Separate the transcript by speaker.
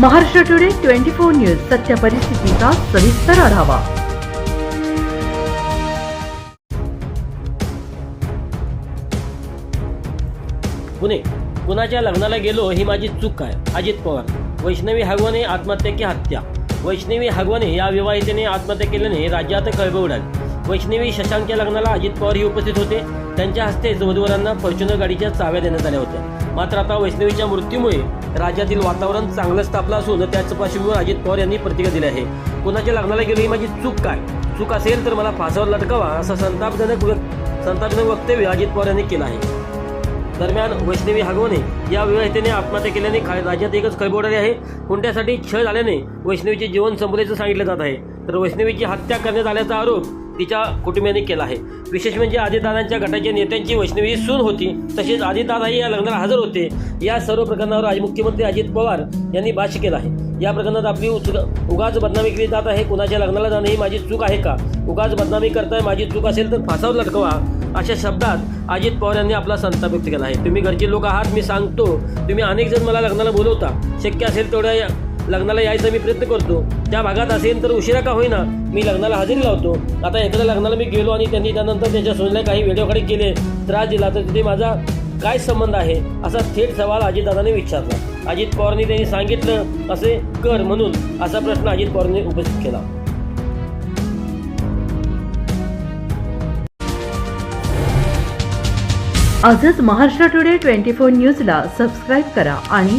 Speaker 1: Maharashtra today twenty four news सत्य परिस्थितीचा सविस्तर आढावा.
Speaker 2: पुणे कुणाच्या लग्नाला गेलो ही माझी चूक आहे. अजित पवार वैष्णवी हगवाने आत्महत्या की हत्या? वैष्णवी हगवणे या विवाहितेने आत्महत्या केल्याने राज्यात कळब उडाली. वैष्णवी शशांकच्या लग्नाला अजित पवार ही उपस्थित होते. त्यांच्या हस्तेच वधूवरांना फॉर्च्युनर गाडीच्या चाव्या देण्यात आल्या होत्या. मात्र आता वैष्णवीच्या मृत्यूमुळे राज्यातील वातावरण चांगलंच तापलं असून त्याच पार्श्वभूमीवर अजित पवार यांनी प्रतिक्रिया दिली आहे. कोणाच्या लग्नाला गेलो ही माझी चूक काय? चूक असेल तर मला फासावर लटकावा असं संतापजनक संतापजनक वक्तव्य अजित पवार यांनी केलं आहे. दरम्यान वैष्णवी हागवणे या विवाहितेने आत्महत्या केल्याने खा- राज्यात एकच खळबळ आहे. हुंड्यासाठी छळ झाल्याने वैष्णवीचे जीवन संपल्याचं सांगितलं जात आहे. तर वैष्णवीची हत्या करण्यात आल्याचा आरोप तिच्या कुटुंबियांनी केला आहे. विशेष म्हणजे अजितदादांच्या गटाच्या नेत्यांची वैष्णवी सून होती तसेच अजितदादाही या लग्नाला हजर होते. या सर्व प्रकरणावर आज मुख्यमंत्री अजित पवार यांनी भाष्य केलं आहे. या प्रकरणात आपली उच- उगाच बदनामी केली जात आहे कुणाच्या लग्नाला जाणं ही माझी चूक आहे का? उगाच बदनामी करताय माझी चूक असेल तर फासावर लटकवा. अशा शब्दात अजित पवार यांनी आपला संताप व्यक्त केला आहे. तुम्ही घरचे लोक आहात मी सांगतो. तुम्ही अनेक जण मला लग्नाला बोलवता. शक्य असेल तेवढ्या या- लग्नाला यायचा मी प्रयत्न करतो. त्या भागात असेल तर उशिरा का होईना मी लग्नाला हजेरी लावतो. आता एखाद्या लग्नाला मी गेलो आणि त्यांनी त्यानंतर त्यांच्या सोयीला काही व्हिडिओकडे केले. त्रास दिला. तर तिथे माझा काय संबंध आहे? असा थेट सवाल अजितदादाने विचारला. अजित पवारांनी त्यांनी सांगितलं असे कर म्हणून असा प्रश्न अजित पवारांनी उपस्थित केला.
Speaker 1: आजच महाराष्ट्र टुडे ट्वेंटी फोर न्यूजला सबस्क्राईब करा आणि